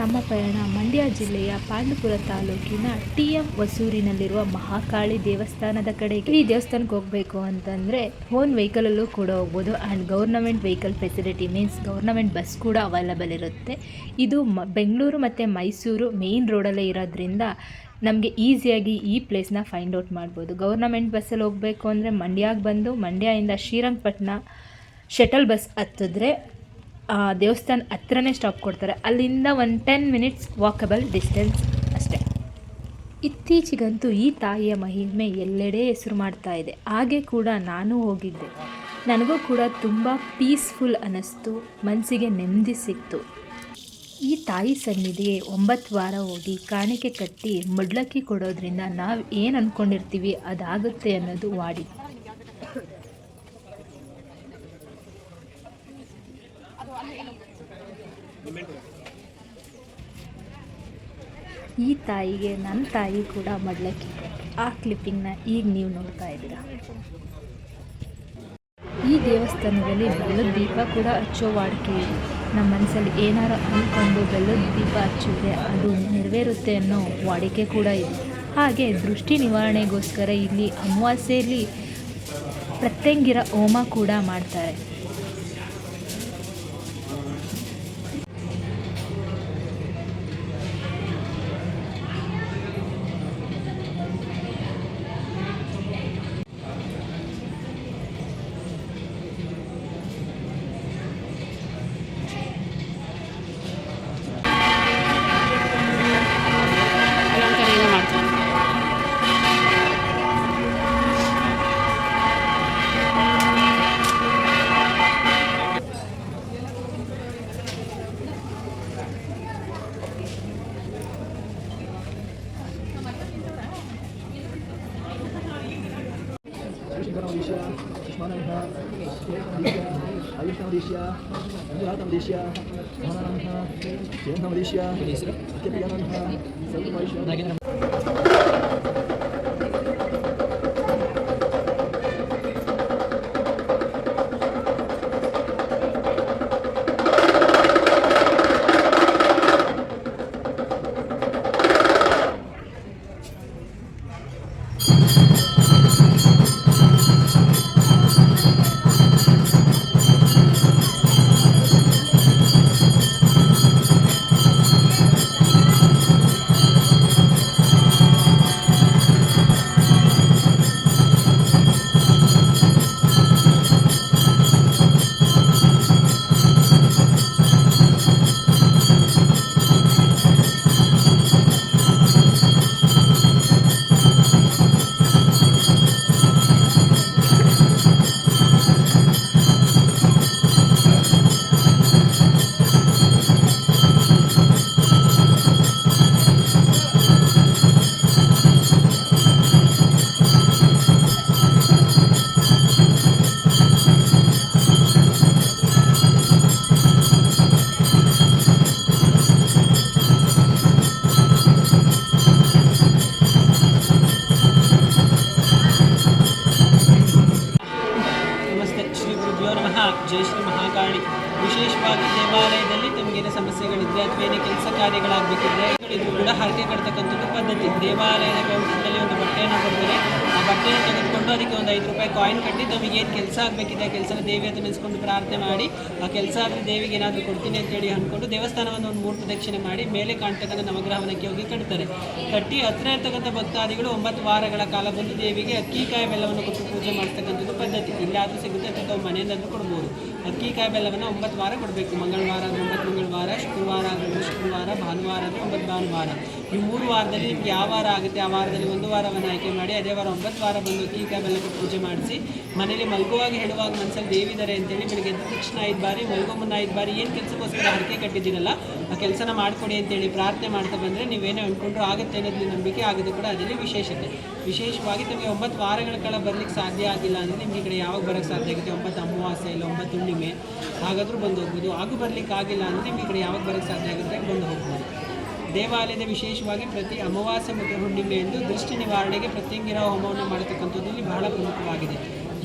ನಮ್ಮ ಪಯಣ ಮಂಡ್ಯ ಜಿಲ್ಲೆಯ ಪಾಂಡುಪುರ ತಾಲೂಕಿನ ಟಿ ಎಂ ಹೊಸೂರಿನಲ್ಲಿರುವ ಮಹಾಕಾಳಿ ದೇವಸ್ಥಾನದ ಕಡೆಗೆ. ಈ ದೇವಸ್ಥಾನಕ್ಕೆ ಹೋಗಬೇಕು ಅಂತಂದರೆ ಓನ್ ವೆಹಿಕಲಲ್ಲೂ ಕೂಡ ಹೋಗ್ಬೋದು. And government vehicle facility means government bus ಕೂಡ ಅವೈಲಬಲ್ ಇರುತ್ತೆ. ಇದು ಬೆಂಗಳೂರು ಮತ್ತು ಮೈಸೂರು ಮೇಯ್ನ್ ರೋಡಲ್ಲೇ ಇರೋದ್ರಿಂದ ನಮಗೆ ಈಸಿಯಾಗಿ ಈ ಪ್ಲೇಸ್ನ ಫೈಂಡ್ ಔಟ್ ಮಾಡ್ಬೋದು. ಗೌರ್ನಮೆಂಟ್ ಬಸ್ಸಲ್ಲಿ ಹೋಗಬೇಕು ಅಂದರೆ ಮಂಡ್ಯಕ್ಕೆ ಬಂದು ಮಂಡ್ಯದಿಂದ ಶ್ರೀರಂಗಪಟ್ಟಣ ಶಟಲ್ ಬಸ್ ಹತ್ತಿದ್ರೆ ದೇವಸ್ಥಾನ ಹತ್ರನೇ ಸ್ಟಾಪ್ ಕೊಡ್ತಾರೆ. ಅಲ್ಲಿಂದ ಒಂದು ಟೆನ್ ಮಿನಿಟ್ಸ್ ವಾಕಬಲ್ ಡಿಸ್ಟೆನ್ಸ್ ಅಷ್ಟೇ. ಇತ್ತೀಚೆಗಂತೂ ಈ ತಾಯಿಯ ಮಹಿಮೆ ಎಲ್ಲೆಡೆ ಹೆಸರು ಮಾಡ್ತಾ ಇದೆ. ಹಾಗೆ ಕೂಡ ನಾನು ಹೋಗಿದ್ದೆ. ನನಗೂ ಕೂಡ ತುಂಬ ಪೀಸ್ಫುಲ್ ಅನ್ನಿಸ್ತು. ಮನಸ್ಸಿಗೆ ನೆಮ್ಮದಿ ಸಿಕ್ತು. ಈ ತಾಯಿ ಸನ್ನಿಧಿಗೆ ಒಂಬತ್ತು ವಾರ ಹೋಗಿ ಕಾಣಿಕೆ ಕಟ್ಟಿ ಮಡ್ಲಕ್ಕಿ ಕೊಡೋದ್ರಿಂದ ನಾವು ಏನು ಅಂದ್ಕೊಂಡಿರ್ತೀವಿ ಅದಾಗುತ್ತೆ ಅನ್ನೋದು ವಾಡಿ. ಈ ತಾಯಿಗೆ ನನ್ನ ತಾಯಿ ಕೂಡ ಮಡ್ಲಕ್ಕಿ. ಆ ಕ್ಲಿಪ್ಪಿಂಗ್ನ ಈಗ ನೀವು ನೋಡ್ತಾ ಇದ್ದೀರಾ. ಈ ದೇವಸ್ಥಾನದಲ್ಲಿ ಬೆಲ್ಲದ ದೀಪ ಕೂಡ ಹಚ್ಚೋ ವಾಡಿಕೆ ಇದೆ. ನಮ್ಮ ಮನಸ್ಸಲ್ಲಿ ಏನಾರು ಅಂದ್ಕೊಂಡು ಬೆಲ್ಲದ ದೀಪ ಹಚ್ಚಿದ್ರೆ ಅದು ನೆರವೇರುತ್ತೆ ಅನ್ನೋ ವಾಡಿಕೆ ಕೂಡ ಇದೆ. ಹಾಗೆ ದೃಷ್ಟಿ ನಿವಾರಣೆಗೋಸ್ಕರ ಇಲ್ಲಿ ಅಮಾವಾಸ್ಯೆಯಲ್ಲಿ ಪ್ರತ್ಯಂಗಿರ ಹೋಮ ಕೂಡ ಮಾಡ್ತಾರೆ. Maranatha, Ayushna Malaysia, Anurata Malaysia, Maranatha, Jayanta Malaysia, Kepiyanantha, Sarva ಜೈ ಶ್ರೀ ಮಹಾಕಾಳಿ. ವಿಶೇಷವಾಗಿ ದೇವಾಲಯದಲ್ಲಿ ತಮಗೇನೇ ಸಮಸ್ಯೆಗಳಿದ್ರೆ ಅಥವಾ ಏನೇ ಕೆಲಸ ಕಾರ್ಯಗಳಾಗಬೇಕಿದ್ರೆ ಇದು ಕೂಡ ಹರಕೆ ಕಟ್ತಕ್ಕಂಥದ್ದು ಪದ್ಧತಿ. ದೇವಾಲಯದ ಒಂದು ಬಟ್ಟೆಯನ್ನು ಕೊಡ್ತಾರೆ. ಆ ಬಟ್ಟೆಯನ್ನು ಅದಕ್ಕೆ ಒಂದು ಐದು ರೂಪಾಯಿ ಕಾಯಿನ್ ಕಟ್ಟಿ ತಮಗೆ ಏನು ಕೆಲಸ ಆಗಬೇಕಿದೆ ಆ ಕೆಲಸನ ದೇವಿ ಅಂತ ನಿಲ್ಸ್ಕೊಂಡು ಪ್ರಾರ್ಥನೆ ಮಾಡಿ, ಆ ಕೆಲಸ ಆದರೆ ದೇವಿಗೆ ಏನಾದರೂ ಕೊಡ್ತೀನಿ ಅಂತೇಳಿ ಅಂದ್ಕೊಂಡು ದೇವಸ್ಥಾನವನ್ನು ಒಂದು ಮೂರು ಪ್ರದಕ್ಷಿಣೆ ಮಾಡಿ, ಮೇಲೆ ಕಾಣ್ತಕ್ಕಂಥ ನವಗ್ರಹವನಕ್ಕೆ ಹೋಗಿ ಕಟ್ತಾರೆ. ಕಟ್ಟಿ ಹತ್ರ ಇರ್ತಕ್ಕಂಥ ಭಕ್ತಾದಿಗಳು ಒಂಬತ್ತು ವಾರಗಳ ಕಾಲ ಬಂದು ದೇವಿಗೆ ಅಕ್ಕಿ, ಕಾಯಿ ಬೆಲ್ಲವನ್ನು ಕೊಟ್ಟು ಪೂಜೆ ಮಾಡ್ತಕ್ಕಂಥದ್ದು ಪದ್ಧತಿ. ಇಲ್ಲಾದರೂ ಸಿಗುತ್ತೆ, ಅಥವಾ ಮನೆಯಿಂದಲೂ ಕೊಡ್ಬೋದು. ಅಕ್ಕಿ, ಕಾಯಿ ಬೆಲ್ಲವನ್ನು ಒಂಬತ್ತು ವಾರ ಕೊಡಬೇಕು. ಮಂಗಳವಾರ ಒಂಬತ್ತು ಮಂಗಳವಾರ, ಶುಕ್ರವಾರ ಆದರೆ ಶುಕ್ರವಾರ, ಭಾನುವಾರ ಅಂದರೆ ಒಂಬತ್ತು ಭಾನುವಾರ. ಈ ಮೂರು ವಾರದಲ್ಲಿ ನಿಮಗೆ ಯಾವ ವಾರ ಆಗುತ್ತೆ? ಆ ವಾರದಲ್ಲಿ ಒಂದು ವಾರವನ್ನು ಆಯ್ಕೆ ಮಾಡಿ, ಅದೇ ವಾರ ಒಂಬತ್ತು ವಾರ ಬಂದು ಕಾಯಿ ಕೊಟ್ಟು ಪೂಜೆ ಮಾಡಿಸಿ, ಮನೇಲಿ ಮಲ್ಗುವಾಗ ಹೇಳುವಾಗ ಮನಸ್ಸಲ್ಲಿ ದೇವಿದ್ದಾರೆ ಅಂತೇಳಿ ಬೆಳಗ್ಗೆ ಎದ್ದ ತಕ್ಷಣ ಐದು ಬಾರಿ, ಮಲ್ಗೋ ಮುನ್ನ ಐದು ಬಾರಿ, ಏನು ಕೆಲಸಕ್ಕೋಸ್ಕರ ಹರಕೆ ಕಟ್ಟಿದ್ದೀರಲ್ಲ, ಆ ಕೆಲಸನ ಮಾಡಿಕೊಡಿ ಅಂತೇಳಿ ಪ್ರಾರ್ಥನೆ ಮಾಡ್ತಾ ಬಂದರೆ ನೀವೇನೇ ಅಂದ್ಕೊಂಡ್ರು ಆಗುತ್ತೆ ಅನ್ನೋದ್ರಲ್ಲಿ ನಂಬಿಕೆ, ಆಗೋದು ಕೂಡ ಅದರಲ್ಲಿ ವಿಶೇಷತೆ. ವಿಶೇಷವಾಗಿ ನಿಮಗೆ ಒಂಬತ್ತು ವಾರಗಳ ಕಾಲ ಬರಲಿಕ್ಕೆ ಸಾಧ್ಯ ಆಗಿಲ್ಲ ಅಂದರೆ ನಿಮಗೆ ಈ ಕಡೆ ಯಾವಾಗ ಬರೋಕ್ಕೆ ಸಾಧ್ಯ ಆಗುತ್ತೆ? ಒಂಬತ್ತು ಅಮಾವಾಸ್ಯೆ ಇಲ್ಲ, ಒಂಬತ್ತು ಹುಣ್ಣಿಮೆ, ಹಾಗಾದರೂ ಬಂದು ಹೋಗ್ಬೋದು. ಆಗು ಬರಲಿಕ್ಕೆ ಆಗಿಲ್ಲ ಅಂದರೆ ನಿಮಗೆ ಈ ಕಡೆ ಯಾವಾಗ ಬರೋಕ್ಕೆ ಸಾಧ್ಯ ಆಗುತ್ತೆ? ಬಂದು ಹೋಗ್ಬೋದು. ದೇವಾಲಯದ ವಿಶೇಷವಾಗಿ ಪ್ರತಿ ಅಮಾವಾಸ್ಯ ಮತ್ತು ಹುಣ್ಣಿಮೆ ಎಂದು ದೃಷ್ಟಿ ನಿವಾರಣೆಗೆ ಪ್ರತ್ಯಂಗಿರ ಹೋಮವನ್ನು ಮಾಡತಕ್ಕಂಥದ್ದು ಇಲ್ಲಿ ಬಹಳ ಪ್ರಮುಖವಾಗಿದೆ.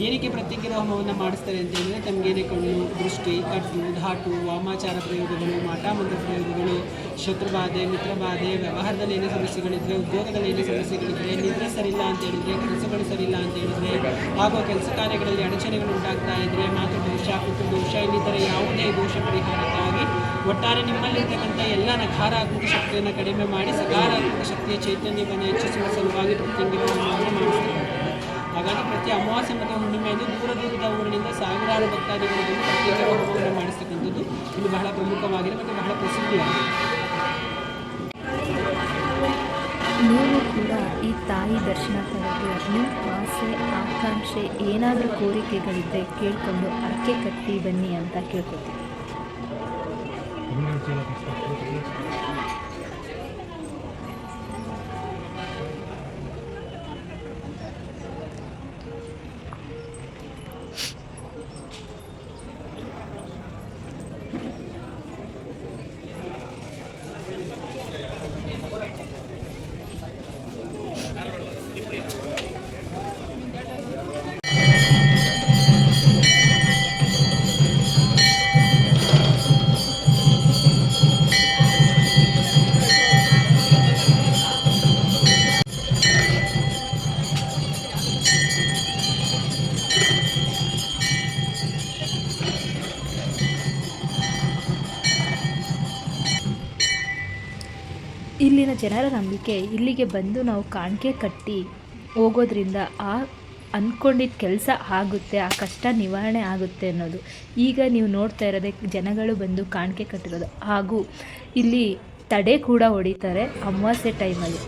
ಏನಕ್ಕೆ ಪ್ರತ್ಯಂಗಿರ ಹೋಮವನ್ನು ಮಾಡಿಸ್ತಾರೆ ಅಂತ ಹೇಳಿದರೆ ತಮಗೇನೆ ಕಣ್ಣು, ದೃಷ್ಟಿ ಕಟ್ಟು ಧಾಟು, ವಾಮಾಚಾರ ಪ್ರಯೋಗಗಳು, ಮಾಟಾಮಂತ್ರ ಪ್ರಯೋಗಗಳು, ಶತ್ರುಬಾಧೆ, ಮಿತ್ರಬಾಧೆ, ವ್ಯವಹಾರದಲ್ಲಿ ಏನೇ ಸಮಸ್ಯೆಗಳಿದ್ರೆ, ಉದ್ಯೋಗದಲ್ಲಿ ಏನೇ ಸಮಸ್ಯೆಗಳಿದ್ರೆ, ನಿದ್ರೆ ಸರಿಯಿಲ್ಲ ಅಂತ ಹೇಳಿದರೆ, ಕೆಲಸಗಳು ಸರಿಯಿಲ್ಲ ಅಂತ ಹೇಳಿದ್ರೆ ಹಾಗೂ ಕೆಲಸ ಕಾರ್ಯಗಳಲ್ಲಿ ಅಡಚಣೆಗಳು ಉಂಟಾಗ್ತಾ ಇದ್ದರೆ ಮಾತು ದೋಷ ಕುಟುಂಬ ದೋಷ ಇನ್ನಿತರ ಯಾವುದೇ ದೋಷ ಪರಿಹಾರಕ್ಕಾಗಿ ಒಟ್ಟಾರೆ ನಿಮ್ಮಲ್ಲಿರ್ತಕ್ಕಂಥ ಎಲ್ಲ ನಕಾರಾತ್ಮಕ ಶಕ್ತಿಯನ್ನು ಕಡಿಮೆ ಮಾಡಿ ಸಕಾರಾತ್ಮಕ ಶಕ್ತಿಯ ಚೈತನ್ಯವನ್ನು ಹೆಚ್ಚಿಸುವ ಸಲುವಾಗಿ ಪ್ರತಿಯೊಂದು ಹಾಗಾಗಿ ಪ್ರತಿ ಅಮಾವಾಸ್ಯೆ ಮತ್ತು ಹುಣ್ಣಿಮೆಯಲ್ಲಿ ದೂರ ದೂರದ ಊರಿನಿಂದ ಸಾವಿರಾರು ಭಕ್ತಾದಿಗಳು ಪ್ರತ್ಯೇಕ ಹೋಮವನ್ನು ಮಾಡಿಸ್ತಕ್ಕಂಥದ್ದು ಇದು ಬಹಳ ಪ್ರಮುಖವಾಗಿದೆ ಮತ್ತು ಬಹಳ ಪ್ರಸಿದ್ಧಿಯಾಗಿದೆ. ನೀವು ಕೂಡ ಈ ತಾಯಿ ದರ್ಶನ ಪಡೆದು ನಿಮ್ಮ ಆಸೆ, ಆಕಾಂಕ್ಷೆ ಏನಾದರೂ ಕೋರಿಕೆಗಳಿದ್ದರೆ ಕೇಳ್ಕೊಂಡು ಅರಕೆ ಕಟ್ಟಿ ಬನ್ನಿ ಅಂತ ಕೇಳ್ಕೊತೀವಿ. Minuten noch ಇಲ್ಲಿನ ಜನರ ನಂಬಿಕೆ ಇಲ್ಲಿಗೆ ಬಂದು ನಾವು ಕಾಣಿಕೆ ಕಟ್ಟಿ ಹೋಗೋದ್ರಿಂದ ಆ ಅಂದ್ಕೊಂಡಿದ್ದ ಕೆಲಸ ಆಗುತ್ತೆ, ಆ ಕಷ್ಟ ನಿವಾರಣೆ ಆಗುತ್ತೆ ಅನ್ನೋದು. ಈಗ ನೀವು ನೋಡ್ತಾ ಇರೋದೇ ಜನಗಳು ಬಂದು ಕಾಣಿಕೆ ಕಟ್ಟಿರೋದು. ಹಾಗೂ ಇಲ್ಲಿ ತಡೆ ಕೂಡ ಹೊಡಿತಾರೆ ಅಮಾವಾಸ್ಯೆ ಟೈಮಲ್ಲಿ